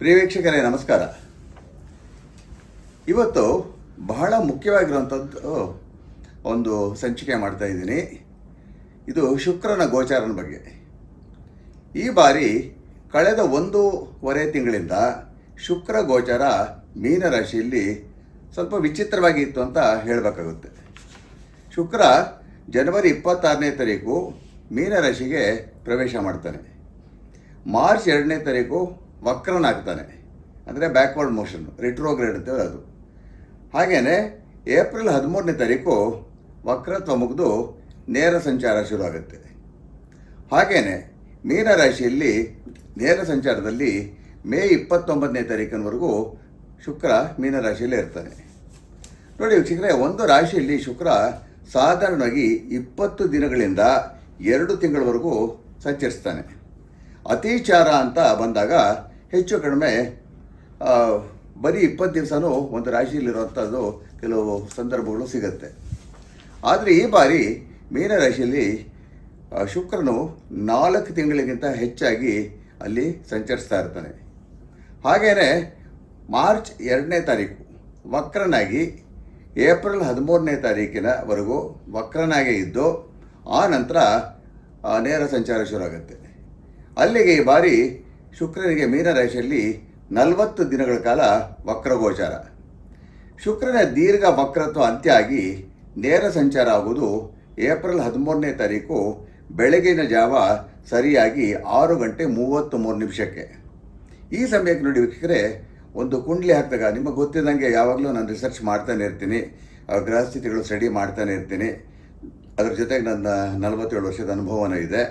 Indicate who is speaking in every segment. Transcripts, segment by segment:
Speaker 1: ಪ್ರಿಯ ನಮಸ್ಕಾರ. ಇವತ್ತು ಬಹಳ ಮುಖ್ಯವಾಗಿರುವಂಥದ್ದು ಒಂದು ಸಂಚಿಕೆ ಮಾಡ್ತಾ ಇದ್ದೀನಿ. ಇದು ಶುಕ್ರನ ಗೋಚಾರನ ಬಗ್ಗೆ. ಈ ಬಾರಿ ಕಳೆದ ಒಂದೂವರೆ ತಿಂಗಳಿಂದ ಶುಕ್ರ ಗೋಚಾರ ಮೀನರಾಶಿಯಲ್ಲಿ ಸ್ವಲ್ಪ ವಿಚಿತ್ರವಾಗಿ ಇತ್ತು ಅಂತ ಹೇಳಬೇಕಾಗುತ್ತೆ. ಶುಕ್ರ ಜನವರಿ ಇಪ್ಪತ್ತಾರನೇ ತಾರೀಕು ಮೀನರಾಶಿಗೆ ಪ್ರವೇಶ ಮಾಡ್ತಾನೆ. ಮಾರ್ಚ್ ಎರಡನೇ ತಾರೀಕು ವಕ್ರನಾಗ್ತಾನೆ. ಅಂದರೆ ಬ್ಯಾಕ್ವರ್ಡ್ ಮೋಷನ್ ರಿಟ್ರೋಗ್ರೇಡ್ ಅಂತೇಳಿ ಅದು ಹಾಗೆಯೇ ಏಪ್ರಿಲ್ ಹದಿಮೂರನೇ ತಾರೀಕು ವಕ್ರತ್ವ ಮುಗಿದು ನೇರ ಸಂಚಾರ ಶುರುವಾಗುತ್ತೆ. ಹಾಗೆಯೇ ಮೀನರಾಶಿಯಲ್ಲಿ ನೇರ ಸಂಚಾರದಲ್ಲಿ ಮೇ ಇಪ್ಪತ್ತೊಂಬತ್ತನೇ ತಾರೀಕಿನವರೆಗೂ ಶುಕ್ರ ಮೀನರಾಶಿಯಲ್ಲೇ ಇರ್ತಾನೆ. ನೋಡಿ ವೀಕ್ಷಕರೇ, ಒಂದು ರಾಶಿಯಲ್ಲಿ ಶುಕ್ರ ಸಾಧಾರಣವಾಗಿ ಇಪ್ಪತ್ತು ದಿನಗಳಿಂದ ಎರಡು ತಿಂಗಳವರೆಗೂ ಸಂಚರಿಸ್ತಾನೆ. ಅತಿಚಾರ ಅಂತ ಬಂದಾಗ ಹೆಚ್ಚು ಕಡಿಮೆ ಬರೀ ಇಪ್ಪತ್ತು ದಿವಸನೂ ಒಂದು ರಾಶಿಯಲ್ಲಿರುವಂಥದ್ದು ಕೆಲವು ಸಂದರ್ಭಗಳು ಸಿಗುತ್ತೆ. ಆದರೆ ಈ ಬಾರಿ ಮೀನರಾಶಿಯಲ್ಲಿ ರಾಶಿಯಲ್ಲಿ ಶುಕ್ರನು ನಾಲ್ಕು ತಿಂಗಳಿಗಿಂತ ಹೆಚ್ಚಾಗಿ ಅಲ್ಲಿ ಸಂಚರಿಸ್ತಾ ಇರ್ತಾನೆ. ಹಾಗೆಯೇ ಮಾರ್ಚ್ ಎರಡನೇ ತಾರೀಕು ವಕ್ರನಾಗಿ, ಏಪ್ರಿಲ್ ಹದಿಮೂರನೇ ತಾರೀಕಿನವರೆಗೂ ವಕ್ರನಾಗೆ ಇದ್ದು, ಆ ನಂತರ ನೇರ ಸಂಚಾರ ಶುರುವಾಗುತ್ತೆ. ಅಲ್ಲಿಗೆ ಈ ಬಾರಿ ಶುಕ್ರನಿಗೆ ಮೀನರಾಶಿಯಲ್ಲಿ ನಲವತ್ತು ದಿನಗಳ ಕಾಲ ವಕ್ರಗೋಚಾರ. ಶುಕ್ರನ ದೀರ್ಘ ವಕ್ರತ್ವ ಅಂತ್ಯ ಆಗಿ ನೇರ ಸಂಚಾರ ಆಗುವುದು ಏಪ್ರಿಲ್ ಹದಿಮೂರನೇ ತಾರೀಕು ಬೆಳಗಿನ ಜಾವ ಸರಿಯಾಗಿ ಆರು ಗಂಟೆ ಮೂವತ್ತು ಮೂರು ನಿಮಿಷಕ್ಕೆ. ಈ ಸಮಯಕ್ಕೆ ನೋಡಿ ವೀಕ್ಷಕರೇ, ಒಂದು ಕುಂಡ್ಲಿ ಹಾಕಿದಾಗ ನಿಮಗೆ ಗೊತ್ತಿದ್ದಂಗೆ ಯಾವಾಗಲೂ ನಾನು ರಿಸರ್ಚ್ ಮಾಡ್ತಾನೆ ಇರ್ತೀನಿ ಗ್ರಹ ಸ್ಥಿತಿಗಳು ಸ್ಟಡಿ ಮಾಡ್ತಾನೆ ಇರ್ತೀನಿ. ಅದ್ರ ಜೊತೆಗೆ ನನ್ನ ನಲವತ್ತೇಳು ವರ್ಷದ ಅನುಭವನೂ ಇದೆ.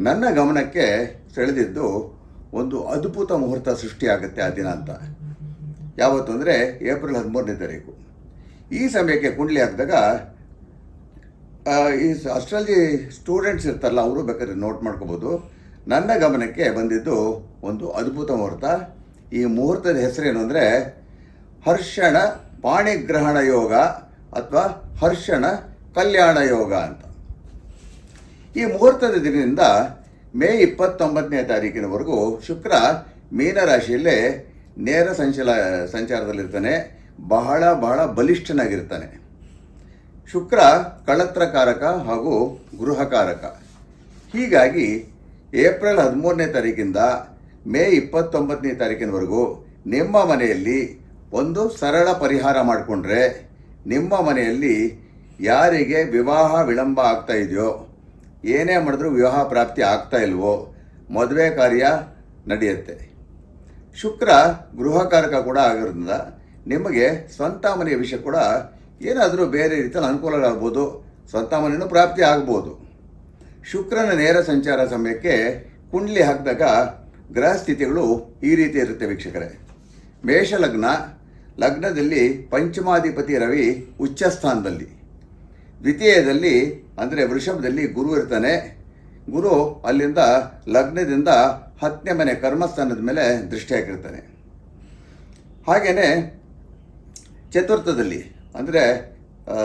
Speaker 1: ನನ್ನ ಗಮನಕ್ಕೆ ಸೆಳೆದಿದ್ದು ಒಂದು ಅದ್ಭುತ ಮುಹೂರ್ತ ಸೃಷ್ಟಿಯಾಗುತ್ತೆ ಆ ದಿನ ಅಂತ. ಯಾವತ್ತು ಅಂದರೆ ಏಪ್ರಿಲ್ ಹದಿಮೂರನೇ ತಾರೀಕು. ಈ ಸಮಯಕ್ಕೆ ಕುಂಡ್ಲಿ ಹಾಕಿದಾಗ ಈ ಅಸ್ಟ್ರಾಲಜಿ ಸ್ಟೂಡೆಂಟ್ಸ್ ಇರ್ತಾರಲ್ಲ, ಅವರು ಬೇಕಾದ್ರೆ ನೋಟ್ ಮಾಡ್ಕೋಬೋದು. ನನ್ನ ಗಮನಕ್ಕೆ ಬಂದಿದ್ದು ಒಂದು ಅದ್ಭುತ ಮುಹೂರ್ತ. ಈ ಮುಹೂರ್ತದ ಹೆಸರೇನು ಅಂದರೆ ಹರ್ಷಣ ಪಾಣಿಗ್ರಹಣ ಯೋಗ ಅಥವಾ ಹರ್ಷಣ ಕಲ್ಯಾಣ ಯೋಗ ಅಂತ. ಈ ಮುಹೂರ್ತದ ದಿನದಿಂದ ಮೇ ಇಪ್ಪತ್ತೊಂಬತ್ತನೇ ತಾರೀಕಿನವರೆಗೂ ಶುಕ್ರ ಮೀನರಾಶಿಯಲ್ಲೇ ನೇರ ಸಂಚಲ, ಸಂಚಾರದಲ್ಲಿರ್ತಾನೆ. ಬಹಳ ಬಹಳ ಬಲಿಷ್ಠನಾಗಿರ್ತಾನೆ. ಶುಕ್ರ ಕಳತ್ರಕಾರಕ ಹಾಗೂ ಗೃಹಕಾರಕ. ಹೀಗಾಗಿ ಏಪ್ರಿಲ್ ಹದಿಮೂರನೇ ತಾರೀಕಿಂದ ಮೇ ಇಪ್ಪತ್ತೊಂಬತ್ತನೇ ತಾರೀಕಿನವರೆಗೂ ನಿಮ್ಮ ಮನೆಯಲ್ಲಿ ಒಂದು ಸರಳ ಪರಿಹಾರ ಮಾಡಿಕೊಂಡ್ರೆ ನಿಮ್ಮ ಮನೆಯಲ್ಲಿ ಯಾರಿಗೆ ವಿವಾಹ ವಿಳಂಬ ಆಗ್ತಾ ಇದೆಯೋ ಏನೇ ಮಾಡಿದ್ರೂ ವಿವಾಹ ಪ್ರಾಪ್ತಿ ಆಗ್ತಾ ಇಲ್ವೋ, ಮದುವೆ ಕಾರ್ಯ ನಡೆಯುತ್ತೆ. ಶುಕ್ರ ಗೃಹಕಾರಕ ಕೂಡ ಆಗಿರೋದ್ರಿಂದ ನಿಮಗೆ ಸ್ವಂತ ಮನೆಯ ವಿಷಯ ಕೂಡ ಏನಾದರೂ ಬೇರೆ ರೀತಿಯಲ್ಲಿ ಅನುಕೂಲಗಳಾಗ್ಬೋದು ಸ್ವಂತ ಮನೆಯೂ ಪ್ರಾಪ್ತಿ ಆಗ್ಬೋದು. ಶುಕ್ರನ ನೇರ ಸಂಚಾರ ಸಮಯಕ್ಕೆ ಕುಂಡ್ಲಿ ಹಾಕಿದಾಗ ಗ್ರಹ ಸ್ಥಿತಿಗಳು ಈ ರೀತಿ ಇರುತ್ತೆ ವೀಕ್ಷಕರೇ. ಮೇಷ ಲಗ್ನ, ಲಗ್ನದಲ್ಲಿ ಪಂಚಮಾಧಿಪತಿ ರವಿ ಉಚ್ಚ ಸ್ಥಾನದಲ್ಲಿ ದ್ವಿತೀಯದಲ್ಲಿ, ಅಂದರೆ ವೃಷಭದಲ್ಲಿ ಗುರು ಇರ್ತಾನೆ. ಗುರು ಅಲ್ಲಿಂದ ಲಗ್ನದಿಂದ ಹತ್ತನೇ ಮನೆ ಕರ್ಮಸ್ಥಾನದ ಮೇಲೆ ದೃಷ್ಟಿ ಹಾಕಿರ್ತಾನೆ. ಹಾಗೆಯೇ ಚತುರ್ಥದಲ್ಲಿ, ಅಂದರೆ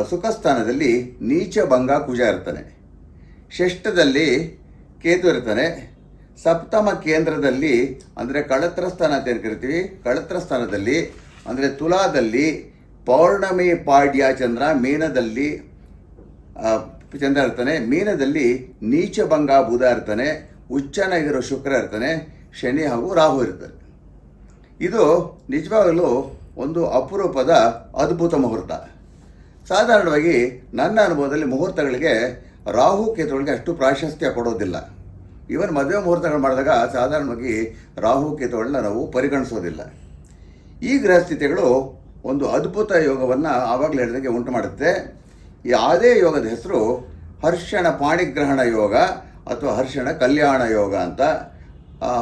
Speaker 1: ಸುಖಸ್ಥಾನದಲ್ಲಿ ನೀಚ ಭಂಗ ಕುಜ ಇರ್ತಾನೆ. ಷಷ್ಠದಲ್ಲಿ ಕೇತು ಇರ್ತಾನೆ. ಸಪ್ತಮ ಕೇಂದ್ರದಲ್ಲಿ, ಅಂದರೆ ಕಳತ್ರ ಸ್ಥಾನ ಅಂತ ಏನು ಕಳತ್ರ ಸ್ಥಾನದಲ್ಲಿ, ಅಂದರೆ ತುಲಾದಲ್ಲಿ ಪೌರ್ಣಮಿ ಪಾಡ್ಯ ಚಂದ್ರ, ಮೀನದಲ್ಲಿ ಚಂದ್ರ ಇರ್ತಾನೆ, ಮೀನದಲ್ಲಿ ನೀಚಭಂಗ ಬುಧ ಇರ್ತಾನೆ ಉಚ್ಚನಾಗಿರೋ ಶುಕ್ರ ಇರ್ತಾನೆ, ಶನಿ ಹಾಗೂ ರಾಹು ಇರ್ತಾನೆ ಇದು ನಿಜವಾಗಲೂ ಒಂದು ಅಪರೂಪದ ಅದ್ಭುತ ಮುಹೂರ್ತ. ಸಾಧಾರಣವಾಗಿ ನನ್ನ ಅನುಭವದಲ್ಲಿ ಮುಹೂರ್ತಗಳಿಗೆ ರಾಹು ಕೇತುಗಳಿಗೆ ಅಷ್ಟು ಪ್ರಾಶಸ್ತ್ಯ ಕೊಡೋದಿಲ್ಲ. ಇವನ್ ಮದುವೆ ಮುಹೂರ್ತಗಳು ಮಾಡಿದಾಗ ಸಾಧಾರಣವಾಗಿ ರಾಹು ಕೇತುಗಳನ್ನ ನಾವು ಪರಿಗಣಿಸೋದಿಲ್ಲ. ಈ ಗ್ರಹಸ್ಥಿತಿಗಳು ಒಂದು ಅದ್ಭುತ ಯೋಗವನ್ನು ಆವಾಗಲೇ ಹೇಳಿದಂಗೆ ಉಂಟು ಮಾಡುತ್ತೆ. ಈ ಯೋಗದ ಹೆಸರು ಹರ್ಷಣ ಪಾಣಿಗ್ರಹಣ ಯೋಗ ಅಥವಾ ಹರ್ಷಣ ಕಲ್ಯಾಣ ಯೋಗ ಅಂತ.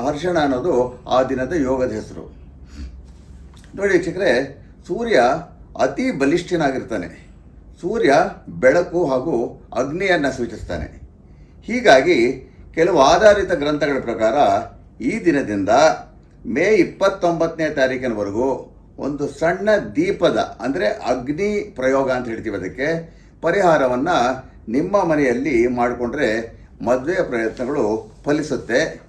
Speaker 1: ಹರ್ಷಣ ಅನ್ನೋದು ಆ ದಿನದ ಯೋಗದ ಹೆಸರು. ನೋಡಿ ವೀಕ್ಷಕರೇ, ಸೂರ್ಯ ಅತಿ ಬಲಿಷ್ಠನಾಗಿರ್ತಾನೆ. ಸೂರ್ಯ ಬೆಳಕು ಹಾಗೂ ಅಗ್ನಿಯನ್ನು ಸೂಚಿಸ್ತಾನೆ. ಹೀಗಾಗಿ ಕೆಲವು ಆಧಾರಿತ ಗ್ರಂಥಗಳ ಪ್ರಕಾರ ಈ ದಿನದಿಂದ ಮೇ ಇಪ್ಪತ್ತೊಂಬತ್ತನೇ ತಾರೀಕಿನವರೆಗೂ ಒಂದು ಸಣ್ಣ ದೀಪದ, ಅಂದರೆ ಅಗ್ನಿ ಪ್ರಯೋಗ ಅಂತ ಹೇಳ್ತೀವಿ ಅದಕ್ಕೆ ಪರಿಹಾರವನ್ನು ನಿಮ್ಮ ಮನೆಯಲ್ಲಿ ಮಾಡಿಕೊಂಡ್ರೆ ಮದುವೆಯ ಪ್ರಯತ್ನಗಳು ಫಲಿಸುತ್ತೆ.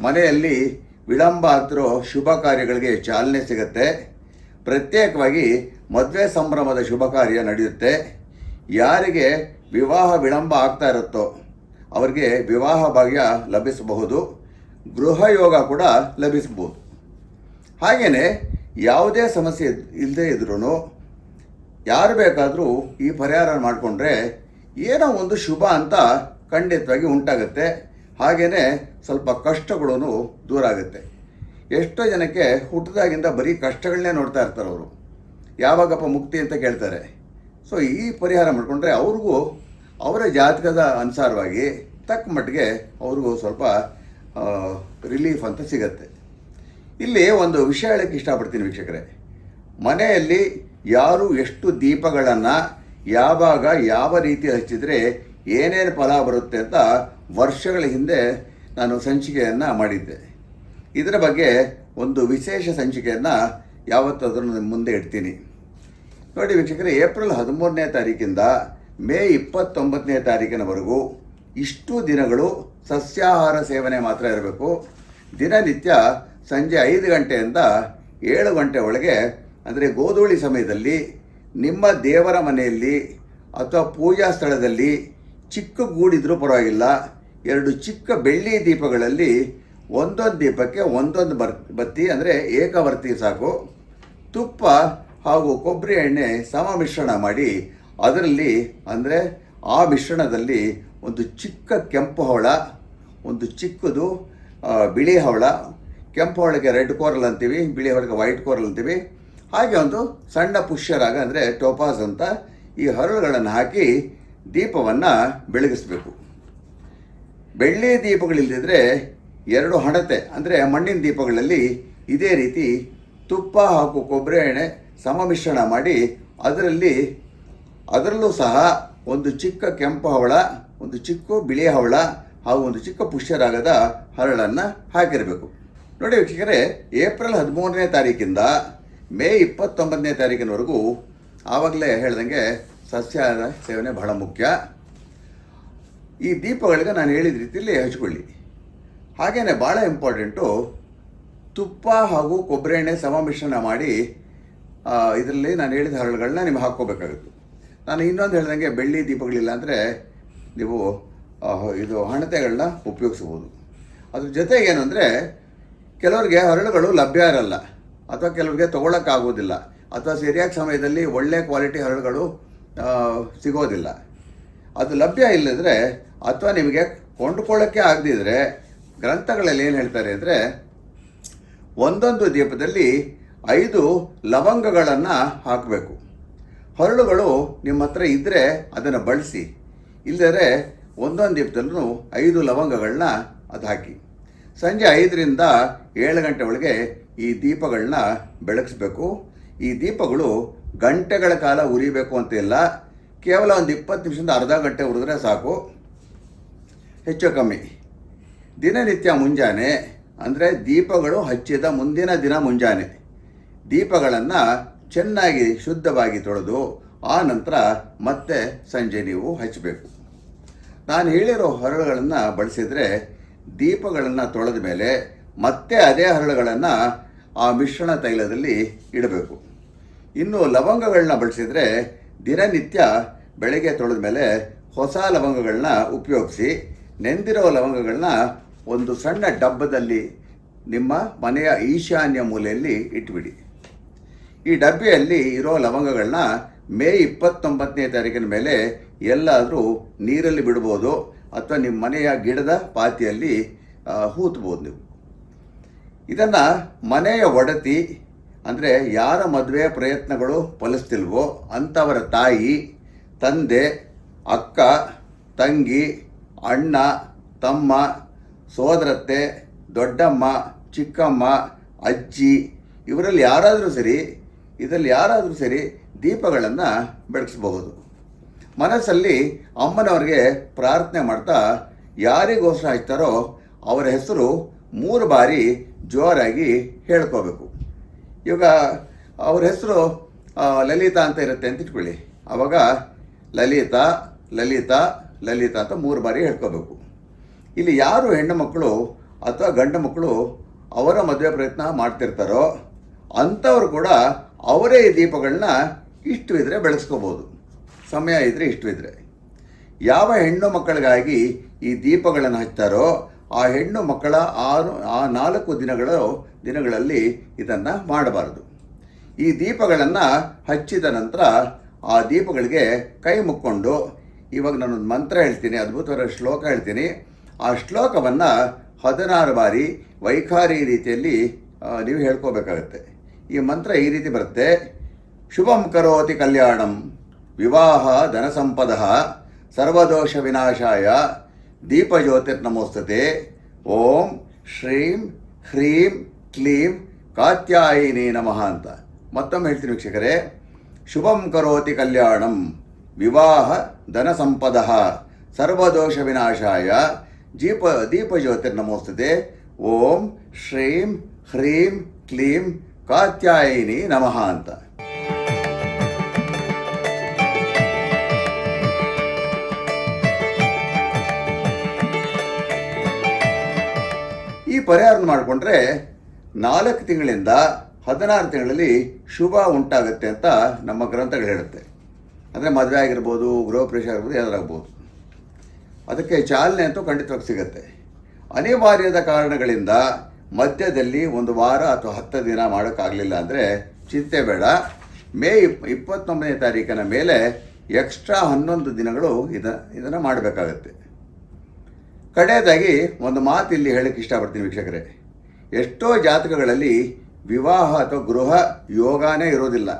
Speaker 1: ಮನೆಯಲ್ಲಿ ವಿಳಂಬ ಆಗ್ತಿರೋ ಶುಭ ಕಾರ್ಯಗಳಿಗೆ ಚಾಲನೆ ಸಿಗುತ್ತೆ. ಪ್ರತ್ಯೇಕವಾಗಿ ಮದುವೆ ಸಂಭ್ರಮದ ಶುಭ ಕಾರ್ಯ ನಡೆಯುತ್ತೆ. ಯಾರಿಗೆ ವಿವಾಹ ವಿಳಂಬ ಆಗ್ತಾ ಇರುತ್ತೋ ಅವರಿಗೆ ವಿವಾಹ ಭಾಗ್ಯ ಲಭಿಸಬಹುದು. ಗೃಹ ಯೋಗ ಕೂಡ ಲಭಿಸಬಹುದು. ಹಾಗೆಯೇ ಯಾವುದೇ ಸಮಸ್ಯೆ ಇಲ್ಲದೇ ಇದ್ರೂ ಯಾರು ಬೇಕಾದರೂ ಈ ಪರಿಹಾರ ಮಾಡಿಕೊಂಡ್ರೆ ಏನೋ ಒಂದು ಶುಭ ಅಂತ ಖಂಡಿತವಾಗಿ ಉಂಟಾಗುತ್ತೆ. ಹಾಗೆಯೇ ಸ್ವಲ್ಪ ಕಷ್ಟಗಳೂ ದೂರ ಆಗುತ್ತೆ ಎಷ್ಟೋ ಜನಕ್ಕೆ ಹುಟ್ಟದಾಗಿಂದ ಬರೀ ಕಷ್ಟಗಳನ್ನೇ ನೋಡ್ತಾ ಇರ್ತಾರೆ ಅವರು. ಯಾವಾಗಪ್ಪ ಮುಕ್ತಿ ಅಂತ ಕೇಳ್ತಾರೆ. ಸೊ ಈ ಪರಿಹಾರ ಮಾಡಿಕೊಂಡ್ರೆ ಅವ್ರಿಗೂ ಅವರ ಜಾತಕದ ಅನುಸಾರವಾಗಿ ತಕ್ಕ ಮಟ್ಟಿಗೆ ಅವ್ರಿಗೂ ಸ್ವಲ್ಪ ರಿಲೀಫ್ ಅಂತ ಸಿಗತ್ತೆ. ಇಲ್ಲಿ ಒಂದು ವಿಷಯ ಹೇಳಕ್ಕೆ ಇಷ್ಟಪಡ್ತೀನಿ ವೀಕ್ಷಕರೇ. ಮನೆಯಲ್ಲಿ ಯಾರು ಎಷ್ಟು ದೀಪಗಳನ್ನು ಯಾವಾಗ ಯಾವ ರೀತಿ ಹಚ್ಚಿದರೆ ಏನೇನು ಫಲ ಬರುತ್ತೆ ಅಂತ ವರ್ಷಗಳ ಹಿಂದೆ ನಾನು ಸಂಚಿಕೆಯನ್ನು ಮಾಡಿದ್ದೆ. ಇದರ ಬಗ್ಗೆ ಒಂದು ವಿಶೇಷ ಸಂಚಿಕೆಯನ್ನು ಯಾವತ್ತಾದರೂ ಮುಂದೆ ಇಡ್ತೀನಿ. ನೋಡಿ ವೀಕ್ಷಕರೇ, ಏಪ್ರಿಲ್ ಹದಿಮೂರನೇ ತಾರೀಕಿಂದ ಮೇ ಇಪ್ಪತ್ತೊಂಬತ್ತನೇ ತಾರೀಕಿನವರೆಗೂ ಇಷ್ಟು ದಿನಗಳು ಸಸ್ಯಾಹಾರ ಸೇವನೆ ಮಾತ್ರ ಇರಬೇಕು. ದಿನನಿತ್ಯ ಸಂಜೆ ಐದು ಗಂಟೆಯಿಂದ ಏಳು ಗಂಟೆ ಒಳಗೆ ಅಂದರೆ ಗೋಧೂಳಿ ಸಮಯದಲ್ಲಿ ನಿಮ್ಮ ದೇವರ ಮನೆಯಲ್ಲಿ ಅಥವಾ ಪೂಜಾ ಸ್ಥಳದಲ್ಲಿ ಚಿಕ್ಕ ಗೂಡಿದ್ರೂ ಪರವಾಗಿಲ್ಲ, ಎರಡು ಚಿಕ್ಕ ಬೆಳ್ಳಿ ದೀಪಗಳಲ್ಲಿ ಒಂದೊಂದು ದೀಪಕ್ಕೆ ಒಂದೊಂದು ಬರ್, ಬತ್ತಿ ಅಂದರೆ ಏಕವರ್ತಿ ಸಾಕು. ತುಪ್ಪ ಹಾಗೂ ಕೊಬ್ಬರಿ ಎಣ್ಣೆ ಸಮ ಮಿಶ್ರಣ ಮಾಡಿ ಅದರಲ್ಲಿ ಅಂದರೆ ಆ ಮಿಶ್ರಣದಲ್ಲಿ ಒಂದು ಚಿಕ್ಕ ಕೆಂಪು ಹವಳ, ಒಂದು ಚಿಕ್ಕದು ಬಿಳಿ ಹವಳ. ಕೆಂಪು ಹವಳಕ್ಕೆ ರೆಡ್ ಕೋರಲ್ ಅಂತೀವಿ, ಬಿಳಿ ಹವಳಕ್ಕೆ ವೈಟ್ ಕೋರಲ್ ಅಂತೀವಿ. ಹಾಗೆ ಒಂದು ಸಣ್ಣ ಪುಷ್ಯರಾಗ ಅಂದರೆ ಟೋಪಾಸ್ ಅಂತ ಈ ಹರಳುಗಳನ್ನು ಹಾಕಿ ದೀಪವನ್ನು ಬೆಳಗಿಸಬೇಕು. ಬೆಳ್ಳಿ ದೀಪಗಳಿಲ್ಲದಿದ್ದರೆ ಎರಡು ಹಣತೆ, ಅಂದರೆ ಮಣ್ಣಿನ ದೀಪಗಳಲ್ಲಿ ಇದೇ ರೀತಿ ತುಪ್ಪ ಹಾಗೂ ಕೊಬ್ಬರಿ ಎಣ್ಣೆ ಸಮ ಮಿಶ್ರಣ ಮಾಡಿ ಅದರಲ್ಲಿ ಅದರಲ್ಲೂ ಸಹ ಒಂದು ಚಿಕ್ಕ ಕೆಂಪು ಹವಳ, ಒಂದು ಚಿಕ್ಕ ಬಿಳಿ ಹವಳ ಹಾಗೂ ಒಂದು ಚಿಕ್ಕ ಪುಷ್ಯರಾಗದ ಹರಳನ್ನು ಹಾಕಿರಬೇಕು. ನೋಡಿ ವೀಕ್ಷಕರೇ, ಏಪ್ರಿಲ್ ಹದಿಮೂರನೇ ತಾರೀಕಿಂದ ಮೇ ಇಪ್ಪತ್ತೊಂಬತ್ತನೇ ತಾರೀಕಿನವರೆಗೂ ಆವಾಗಲೇ ಹೇಳ್ದಂಗೆ ಸಸ್ಯ ಸೇವನೆ ಬಹಳ ಮುಖ್ಯ. ಈ ದೀಪಗಳಿಗೆ ನಾನು ಹೇಳಿದ ರೀತಿಯಲ್ಲಿ ಹಚ್ಕೊಳ್ಳಿ. ಹಾಗೆಯೇ ಭಾಳ ಇಂಪಾರ್ಟೆಂಟು, ತುಪ್ಪ ಹಾಗೂ ಕೊಬ್ಬರಿ ಎಣ್ಣೆ ಸಮಮಿಶ್ರಣ ಮಾಡಿ ಇದರಲ್ಲಿ ನಾನು ಹೇಳಿದ ಹರಳುಗಳನ್ನ ನಿಮ್ಗೆ ಹಾಕ್ಕೋಬೇಕಾಗುತ್ತೆ. ನಾನು ಇನ್ನೊಂದು ಹೇಳ್ದಂಗೆ ಬೆಳ್ಳಿ ದೀಪಗಳಿಲ್ಲ ಅಂದರೆ ನೀವು ಇದು ಹಣತೆಗಳನ್ನ ಉಪಯೋಗಿಸ್ಬೋದು ಅದ್ರ ಜೊತೆಗೆ ಏನು ಕೆಲವರಿಗೆ ಹರಳುಗಳು ಲಭ್ಯ ಇರಲ್ಲ. ಅಥವಾ ಕೆಲವರಿಗೆ ತೊಗೊಳಕ್ಕಾಗೋದಿಲ್ಲ ಅಥವಾ ಸರಿಯಾದ ಸಮಯದಲ್ಲಿ ಒಳ್ಳೆ ಕ್ವಾಲಿಟಿ ಹರಳುಗಳು ಸಿಗೋದಿಲ್ಲ. ಅದು ಲಭ್ಯ ಇಲ್ಲದ್ರೆ ಅಥವಾ ನಿಮಗೆ ಕೊಂಡುಕೊಳ್ಳೋಕ್ಕೆ ಆಗದಿದ್ರೆ ಗ್ರಂಥಗಳಲ್ಲಿ ಏನು ಹೇಳ್ತಾರೆ ಅಂದರೆ ಒಂದೊಂದು ದೀಪದಲ್ಲಿ ಐದು ಲವಂಗಗಳನ್ನು ಹಾಕಬೇಕು. ಹರಳುಗಳು ನಿಮ್ಮ ಹತ್ರ ಇದ್ದರೆ ಅದನ್ನು ಬಳಸಿ. ಇಲ್ಲದರೆ ಒಂದೊಂದು ದೀಪದಲ್ಲೂ ಐದು ಲವಂಗಗಳನ್ನ ಅದು ಹಾಕಿ. ಸಂಜೆ ಐದರಿಂದ ಏಳು ಗಂಟೆ ಒಳಗೆ ಈ ದೀಪಗಳನ್ನ ಬೆಳಗಿಸ್ಬೇಕು. ಈ ದೀಪಗಳು ಗಂಟೆಗಳ ಕಾಲ ಉರಿಬೇಕು ಅಂತ ಇಲ್ಲ ಕೇವಲ ಒಂದು ಇಪ್ಪತ್ತು ನಿಮಿಷದಿಂದ ಅರ್ಧ ಗಂಟೆ ಉರಿದ್ರೆ ಸಾಕು. ಹೆಚ್ಚು ಕಮ್ಮಿ. ದಿನನಿತ್ಯ ಮುಂಜಾನೆ, ಅಂದರೆ ದೀಪಗಳು ಹಚ್ಚಿದ ಮುಂದಿನ ದಿನ ಮುಂಜಾನೆ. ದೀಪಗಳನ್ನು ಚೆನ್ನಾಗಿ ಶುದ್ಧವಾಗಿ ತೊಳೆದು, ಆ ನಂತರ ಮತ್ತೆ ಸಂಜೆ ನೀವು ಹಚ್ಚಬೇಕು ನಾನು ಹೇಳಿರೋ ಹರಳುಗಳನ್ನು ಬಳಸಿದರೆ ದೀಪಗಳನ್ನು ತೊಳೆದ ಮೇಲೆ ಮತ್ತೆ ಅದೇ ಹರಳುಗಳನ್ನು ಆ ಮಿಶ್ರಣ ತೈಲದಲ್ಲಿ ಇಡಬೇಕು. ಇನ್ನು ಲವಂಗಗಳನ್ನ ಬಳಸಿದರೆ ದಿನನಿತ್ಯ ಬೆಳಗ್ಗೆ ತೊಳೆದ ಮೇಲೆ ಹೊಸ ಲವಂಗಗಳನ್ನ ಉಪಯೋಗಿಸಿ, ನೆಂದಿರೋ ಲವಂಗಗಳನ್ನ ಒಂದು ಸಣ್ಣ ಡಬ್ಬದಲ್ಲಿ ನಿಮ್ಮ ಮನೆಯ ಈಶಾನ್ಯ ಮೂಲೆಯಲ್ಲಿ ಇಟ್ಬಿಡಿ. ಈ ಡಬ್ಬಿಯಲ್ಲಿ ಇರೋ ಲವಂಗಗಳನ್ನ ಮೇ ಇಪ್ಪತ್ತೊಂಬತ್ತನೇ ತಾರೀಕಿನ ಮೇಲೆ ಎಲ್ಲಾದರೂ ನೀರಲ್ಲಿ ಬಿಡ್ಬೋದು, ಅಥವಾ ನಿಮ್ಮ ಮನೆಯ ಗಿಡದ ಪಾತಿಯಲ್ಲಿ ಹೂತ್ಬೋದು ನೀವು. ಇದನ್ನು ಮನೆಯ ಒಡತಿ ಅಂದರೆ ಯಾರ ಮದುವೆ ಪ್ರಯತ್ನಗಳು ಫಲಿಸ್ತಿಲ್ವೋ ಅಂಥವರ ತಾಯಿ, ತಂದೆ, ಅಕ್ಕ, ತಂಗಿ, ಅಣ್ಣ, ತಮ್ಮ, ಸೋದರತ್ತೆ, ದೊಡ್ಡಮ್ಮ, ಚಿಕ್ಕಮ್ಮ, ಅಜ್ಜಿ, ಇವರಲ್ಲಿ ಯಾರಾದರೂ ಸರಿ, ಇದರಲ್ಲಿ ಯಾರಾದರೂ ಸರಿ ದೀಪಗಳನ್ನು ಬೆಳಗಿಸಬಹುದು. ಮನಸ್ಸಲ್ಲಿ ಅಮ್ಮನವ್ರಿಗೆ ಪ್ರಾರ್ಥನೆ ಮಾಡ್ತಾ ಯಾರಿಗೋಸ್ಕರ ಹಚ್ತಾರೋ ಅವರ ಹೆಸರು ಮೂರು ಬಾರಿ ಜೋರಾಗಿ ಹೇಳ್ಕೋಬೇಕು. ಇವಾಗ ಅವ್ರ ಹೆಸರು ಲಲಿತಾ ಅಂತ ಇರುತ್ತೆ ಅಂತ ಇಟ್ಕೊಳ್ಳಿ ಆವಾಗ ಲಲಿತಾ ಲಲಿತಾ ಲಲಿತಾ ಅಂತ ಮೂರು ಬಾರಿ ಹೇಳ್ಕೋಬೇಕು. ಇಲ್ಲಿ ಯಾರು ಹೆಣ್ಣು ಮಕ್ಕಳು ಅಥವಾ ಗಂಡು ಮಕ್ಕಳು ಅವರ ಮದುವೆ ಪ್ರಯತ್ನ ಮಾಡ್ತಿರ್ತಾರೋ ಅಂಥವ್ರು ಕೂಡ ಅವರೇ ಈ ದೀಪಗಳನ್ನ ಇಷ್ಟು ಇದ್ರೆ ಬೆಳೆಸ್ಕೋಬೋದು. ಸಮಯ ಇದ್ರೆ ಇಷ್ಟು ಇದ್ರೆ ಯಾವ ಹೆಣ್ಣು ಮಕ್ಕಳಿಗಾಗಿ ಈ ದೀಪಗಳನ್ನು ಹಚ್ತಾರೋ ಆ ಹೆಣ್ಣು ಮಕ್ಕಳ ಆರು, ಆ ನಾಲ್ಕು ದಿನಗಳ, ದಿನಗಳಲ್ಲಿ ಇದನ್ನು ಮಾಡಬಾರದು. ಈ ದೀಪಗಳನ್ನು ಹಚ್ಚಿದ ನಂತರ ಆ ದೀಪಗಳಿಗೆ ಕೈ ಮುಕ್ಕೊಂಡು, ಇವಾಗ ನಾನೊಂದು ಮಂತ್ರ ಹೇಳ್ತೀನಿ, ಅದ್ಭುತವಾದ ಶ್ಲೋಕ ಹೇಳ್ತೀನಿ. ಆ ಶ್ಲೋಕವನ್ನು ಹದಿನಾರು ಬಾರಿ ವೈಖಾರಿ ರೀತಿಯಲ್ಲಿ ನೀವು ಹೇಳ್ಕೋಬೇಕಾಗತ್ತೆ. ಈ ಮಂತ್ರ ಈ ರೀತಿ ಬರುತ್ತೆ. ಶುಭಂ ಕರೋತಿ ಕಲ್ಯಾಣಂ, ವಿವಾಹ ಧನಸಂಪದ ಸರ್ವದೋಷ ವಿನಾಶಾಯ ದೀಪಜ್ಯೋತಿರ್ನಮೋಸ್ತತೆ. ಓಂ ಶ್ರೀಂ ಹ್ರೀಂ ಕ್ಲೀಂ ಕಾತ್ಯಾಯಿನಿ ನಮಃ ಅಂತ. ಮತ್ತೊಮ್ಮೆ ಹೇಳ್ತೀನಿ ವೀಕ್ಷಕರೇ, ಶುಭಂ ಕರೋತಿ ಕಲ್ಯಾಣಂ ವಿವಾಹ ಧನಸಂಪದ ಸರ್ವದೋಷ ವಿನಾಶಾಯ ದೀಪ ದೀಪಜ್ಯೋತಿರ್ನಮೋಸ್ತತೆ. ಓಂ ಶ್ರೀಂ ಹ್ರೀಂ ಕ್ಲೀಂ ಕಾತ್ಯಾಯಿನಿ ನಮಃ ಅಂತ. ಈ ಪರಿಹಾರ ಮಾಡಿಕೊಂಡ್ರೆ ನಾಲ್ಕು ತಿಂಗಳಿಂದ ಹದಿನಾರು ತಿಂಗಳಲ್ಲಿ ಶುಭ ಉಂಟಾಗುತ್ತೆ ಅಂತ ನಮ್ಮ ಗ್ರಂಥಗಳು ಹೇಳುತ್ತೆ. ಅಂದರೆ ಮದುವೆ ಆಗಿರ್ಬೋದು, ಗೃಹ ಪ್ರವೇಶ ಆಗಿರ್ಬೋದು ಯಾವುದಾಗ್ಬೋದು ಅದಕ್ಕೆ ಚಾಲನೆ ಅಂತೂ ಖಂಡಿತವಾಗಿ ಸಿಗುತ್ತೆ. ಅನಿವಾರ್ಯದ ಕಾರಣಗಳಿಂದ ಮಧ್ಯದಲ್ಲಿ ಒಂದು ವಾರ ಅಥವಾ ಹತ್ತು ದಿನ ಮಾಡೋಕ್ಕಾಗಲಿಲ್ಲ ಅಂದರೆ ಚಿಂತೆ ಬೇಡ. ಮೇ ಇಪ್, ಇಪ್ಪತ್ತೊಂಬತ್ತನೇ ತಾರೀಕಿನ ಮೇಲೆ ಎಕ್ಸ್ಟ್ರಾ ಹನ್ನೊಂದು ದಿನಗಳು ಇದ, ಇದನ್ನು ಮಾಡಬೇಕಾಗತ್ತೆ. ಕಡೆಯದಾಗಿ ಒಂದು ಮಾತು ಇಲ್ಲಿ ಹೇಳಕ್ಕೆ ಇಷ್ಟಪಡ್ತೀನಿ ವೀಕ್ಷಕರೇ. ಎಷ್ಟೋ ಜಾತಕಗಳಲ್ಲಿ ವಿವಾಹ ಅಥವಾ ಗೃಹ ಯೋಗಾನೇ ಇರೋದಿಲ್ಲ.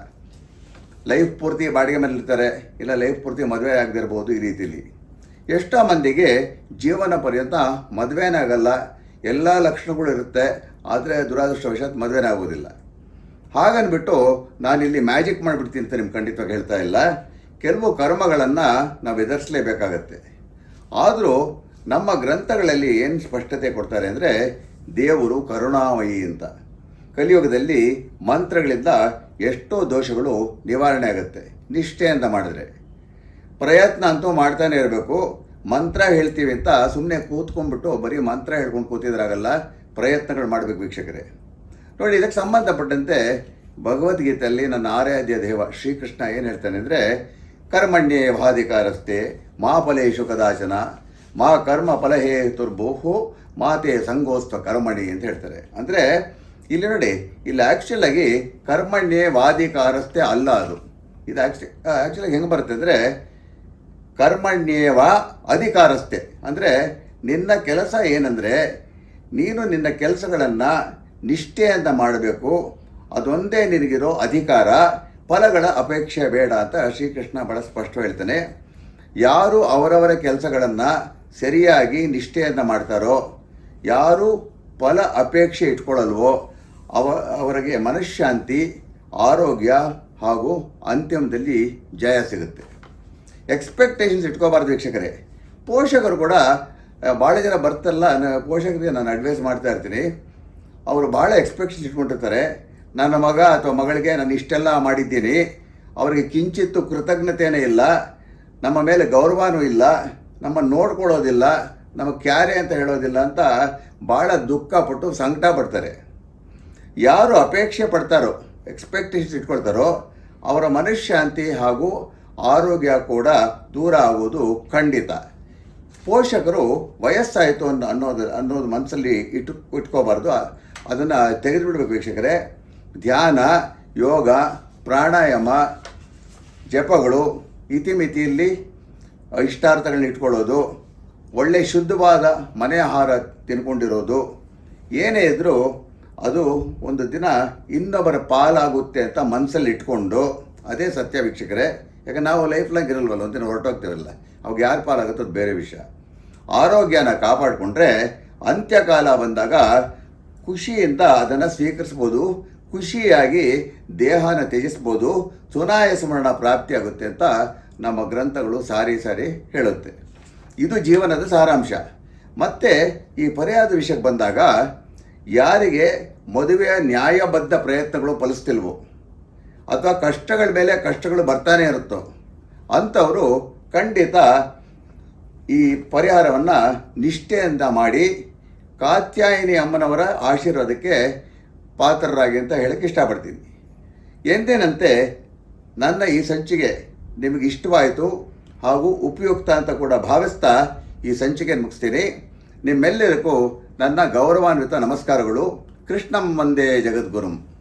Speaker 1: ಲೈಫ್ ಪೂರ್ತಿ ಬಾಡಿಗೆ ಮೇಲೆ ಇರ್ತಾರೆ ಇಲ್ಲ ಲೈಫ್ ಪೂರ್ತಿ ಮದುವೆ ಆಗದಿರ್ಬೋದು ಈ ರೀತಿಲಿ. ಎಷ್ಟೋ ಮಂದಿಗೆ ಜೀವನ ಪರ್ಯಂತ ಮದುವೆನೇ ಆಗಲ್ಲ, ಎಲ್ಲ ಲಕ್ಷಣಗಳು ಇರುತ್ತೆ, ಆದರೆ ದುರಾದೃಷ್ಟವಶಾತ್ ಮದುವೆನೇ ಆಗೋದಿಲ್ಲ. ಹಾಗನ್ಬಿಟ್ಟು ನಾನಿಲ್ಲಿ ಮ್ಯಾಜಿಕ್ ಮಾಡಿಬಿಡ್ತೀನಿ ಅಂತ ನಿಮ್ಗೆ ಖಂಡಿತವಾಗಿ ಹೇಳ್ತಾ ಇಲ್ಲ. ಕೆಲವು ಕರ್ಮಗಳನ್ನು ನಾವು ಎದುರಿಸಲೇಬೇಕಾಗತ್ತೆ. ಆದರೂ ನಮ್ಮ ಗ್ರಂಥಗಳಲ್ಲಿ ಏನು ಸ್ಪಷ್ಟತೆ ಕೊಡ್ತಾರೆ ಅಂದರೆ ದೇವರು ಕರುಣಾಮಯಿ ಅಂತ. ಕಲಿಯುಗದಲ್ಲಿ ಮಂತ್ರಗಳಿಂದ ಎಷ್ಟೋ ದೋಷಗಳು ನಿವಾರಣೆ ಆಗುತ್ತೆ. ನಿಷ್ಠೆಯಿಂದ ಮಾಡಿದ್ರೆ. ಪ್ರಯತ್ನ ಅಂತೂ ಮಾಡ್ತಾನೆ ಇರಬೇಕು. ಮಂತ್ರ ಹೇಳ್ತೀವಿ ಅಂತ ಸುಮ್ಮನೆ ಕೂತ್ಕೊಂಡ್ಬಿಟ್ಟು ಬರೀ ಮಂತ್ರ ಹೇಳ್ಕೊಂಡು ಕೂತಿದ್ರಾಗಲ್ಲ, ಪ್ರಯತ್ನಗಳು ಮಾಡಬೇಕು ವೀಕ್ಷಕರೇ. ನೋಡಿ, ಇದಕ್ಕೆ ಸಂಬಂಧಪಟ್ಟಂತೆ ಭಗವದ್ಗೀತೆಯಲ್ಲಿ ನನ್ನ ಆರಾಧ್ಯ ದೇವ ಶ್ರೀಕೃಷ್ಣ ಏನು ಹೇಳ್ತಾನೆ ಅಂದರೆ, ಕರ್ಮಣ್ಯೇ ಭಾಧಿಕಾರಸ್ಥೆ ಮಹಾಫಲೇಶು ಕದಾಚನ ಮಾ ಕರ್ಮ ಫಲಹೇ ತುರ್ಬೋಹು ಮಾತೆ ಸಂಗೋಸ್ತ ಕರ್ಮಣಿ ಅಂತ ಹೇಳ್ತಾರೆ. ಅಂದರೆ ಇಲ್ಲಿ ನೋಡಿ, ಇಲ್ಲಿ ಆ್ಯಕ್ಚುಲಾಗಿ ಕರ್ಮಣ್ಯೇ ವಾದಿಕಾರಸ್ಥೆ ಅಲ್ಲ ಅದು. ಇದು ಆ್ಯಕ್ಚು ಆ್ಯಕ್ಚುಲಾಗಿ ಹೆಂಗೆ ಬರುತ್ತೆ ಅಂದರೆ, ಕರ್ಮಣ್ಯೇವ ಅಧಿಕಾರಸ್ಥೆ. ಅಂದರೆ ನಿನ್ನ ಕೆಲಸ ಏನಂದರೆ, ನೀನು ನಿನ್ನ ಕೆಲಸಗಳನ್ನು ನಿಷ್ಠೆಯಿಂದ ಮಾಡಬೇಕು. ಅದೊಂದೇ ನಿನಗಿರೋ ಅಧಿಕಾರ, ಫಲಗಳ ಅಪೇಕ್ಷೆ ಬೇಡ ಅಂತ ಶ್ರೀಕೃಷ್ಣ ಬಹಳ ಸ್ಪಷ್ಟ ಹೇಳ್ತಾನೆ. ಯಾರು ಅವರವರ ಕೆಲಸಗಳನ್ನು ಸರಿಯಾಗಿ ನಿಷ್ಠೆಯನ್ನು ಮಾಡ್ತಾರೋ, ಯಾರು ಫಲ ಅಪೇಕ್ಷೆ ಇಟ್ಕೊಳ್ಳಲ್ವೋ, ಅವ, ಅವರಿಗೆ ಮನಃಶಾಂತಿ ಆರೋಗ್ಯ ಹಾಗೂ ಅಂತಿಮದಲ್ಲಿ ಜಯ ಸಿಗುತ್ತೆ. ಎಕ್ಸ್ಪೆಕ್ಟೇಷನ್ಸ್ ಇಟ್ಕೋಬಾರ್ದು ವೀಕ್ಷಕರೇ. ಪೋಷಕರು ಕೂಡ ಭಾಳ ಜನ ಬರ್ತಲ್ಲ ಪೋಷಕರಿಗೆ ನಾನು ಅಡ್ವೈಸ್ ಮಾಡ್ತಾ ಇರ್ತೀನಿ. ಅವರು ಭಾಳ ಎಕ್ಸ್ಪೆಕ್ಟೇಷನ್ಸ್ ಇಟ್ಕೊಂಡಿರ್ತಾರೆ. ನನ್ನ ಮಗ ಅಥವಾ ಮಗಳಿಗೆ ನಾನು ಇಷ್ಟೆಲ್ಲ ಮಾಡಿದ್ದೀನಿ. ಅವರಿಗೆ ಕಿಂಚಿತ್ತು ಕೃತಜ್ಞತೆಯೇ ಇಲ್ಲ. ನಮ್ಮ ಮೇಲೆ ಗೌರವನೂ ಇಲ್ಲ. ನಮ್ಮನ್ನು ನೋಡ್ಕೊಳ್ಳೋದಿಲ್ಲ, ನಮಗೆ ಕ್ಯಾರೆ ಅಂತ ಹೇಳೋದಿಲ್ಲ ಅಂತ ಭಾಳ ದುಃಖ ಪಟ್ಟು ಸಂಕಟ ಪಡ್ತಾರೆ. ಯಾರು ಅಪೇಕ್ಷೆ ಪಡ್ತಾರೋ ಎಕ್ಸ್ಪೆಕ್ಟೇಷನ್ಸ್ ಇಟ್ಕೊಳ್ತಾರೋ, ಅವರ ಮನಃಶಾಂತಿ ಹಾಗೂ ಆರೋಗ್ಯ ಕೂಡ ದೂರ ಆಗೋದು ಖಂಡಿತ. ಪೋಷಕರು ವಯಸ್ಸಾಯಿತು ಅನ್ನೋ ಅನ್ನೋದು ಅನ್ನೋದು ಮನಸ್ಸಲ್ಲಿ ಇಟ್ಟು, ಇಟ್ಕೋಬಾರ್ದು. ಅದನ್ನು ತೆಗೆದುಬಿಡ್ಬೇಕು ವೀಕ್ಷಕರೇ. ಧ್ಯಾನ, ಯೋಗ, ಪ್ರಾಣಾಯಾಮ, ಜಪಗಳು, ಇತಿಮಿತಿಯಲ್ಲಿ ಇಷ್ಟಾರ್ಥಗಳನ್ನ ಇಟ್ಕೊಳ್ಳೋದು, ಒಳ್ಳೆ ಶುದ್ಧವಾದ ಮನೆ ಆಹಾರ ತಿನ್ಕೊಂಡಿರೋದು, ಏನೇ ಇದ್ದರೂ ಅದು ಒಂದು ದಿನ ಇನ್ನೊಬ್ಬರ ಪಾಲಾಗುತ್ತೆ ಅಂತ ಮನಸ್ಸಲ್ಲಿ ಇಟ್ಕೊಂಡು, ಅದೇ ಸತ್ಯ ವೀಕ್ಷಕರೇ. ಯಾಕೆ ನಾವು ಲೈಫ್ ಲಾಂಗ್ ಇರಲ್ವಲ್ಲ, ಒಂದಿನ ಹೊರಟೋಗ್ತೀವಲ್ಲ ಅವಾಗ ಯಾರು ಪಾಲಾಗುತ್ತೋ ಅದು ಬೇರೆ ವಿಷಯ. ಆರೋಗ್ಯನ ಕಾಪಾಡಿಕೊಂಡ್ರೆ ಅಂತ್ಯಕಾಲ ಬಂದಾಗ ಖುಷಿಯಿಂದ ಅದನ್ನು ಸ್ವೀಕರಿಸ್ಬೋದು, ಖುಷಿಯಾಗಿ ದೇಹನ ತ್ಯಜಿಸ್ಬೋದು, ಸುನಾಯ ಸ್ಮರಣ ಪ್ರಾಪ್ತಿಯಾಗುತ್ತೆ ಅಂತ ನಮ್ಮ ಗ್ರಂಥಗಳು ಸಾರಿ ಸಾರಿ ಹೇಳುತ್ತೆ. ಇದು ಜೀವನದ ಸಾರಾಂಶ. ಮತ್ತು ಈ ಪರಿಹಾರದ ವಿಷಯಕ್ಕೆ ಬಂದಾಗ ಯಾರಿಗೆ ಮದುವೆಯ ನ್ಯಾಯಬದ್ಧ ಪ್ರಯತ್ನಗಳು ಫಲಿಸ್ತಿಲ್ವೋ, ಅಥವಾ ಕಷ್ಟಗಳ ಮೇಲೆ ಕಷ್ಟಗಳು ಬರ್ತಾನೆ ಇರುತ್ತೋ, ಅಂಥವರು ಖಂಡಿತ ಈ ಪರಿಹಾರವನ್ನು ನಿಷ್ಠೆಯಿಂದ ಮಾಡಿ ಕಾತ್ಯಾಯಿನಿ ಅಮ್ಮನವರ ಆಶೀರ್ವಾದಕ್ಕೆ ಪಾತ್ರರಾಗಿ ಅಂತ ಹೇಳಕ್ಕೆ ಇಷ್ಟಪಡ್ತೀನಿ. ಎಂದೇನಂತೆ ನನ್ನ ಈ ಸಂಚಿಕೆ ನಿಮಗೆ ಇಷ್ಟವಾಯಿತು ಹಾಗೂ ಉಪಯುಕ್ತ ಅಂತ ಕೂಡ ಭಾವಿಸ್ತಾ ಈ ಸಂಚಿಕೆ ಮುಗಿಸ್ತೀನಿ. ನಿಮ್ಮೆಲ್ಲರಿಗೂ ನನ್ನ ಗೌರವಾನ್ವಿತ ನಮಸ್ಕಾರಗಳು. ಕೃಷ್ಣಂ ವಂದೇ ಜಗದ್ಗುರುಂ.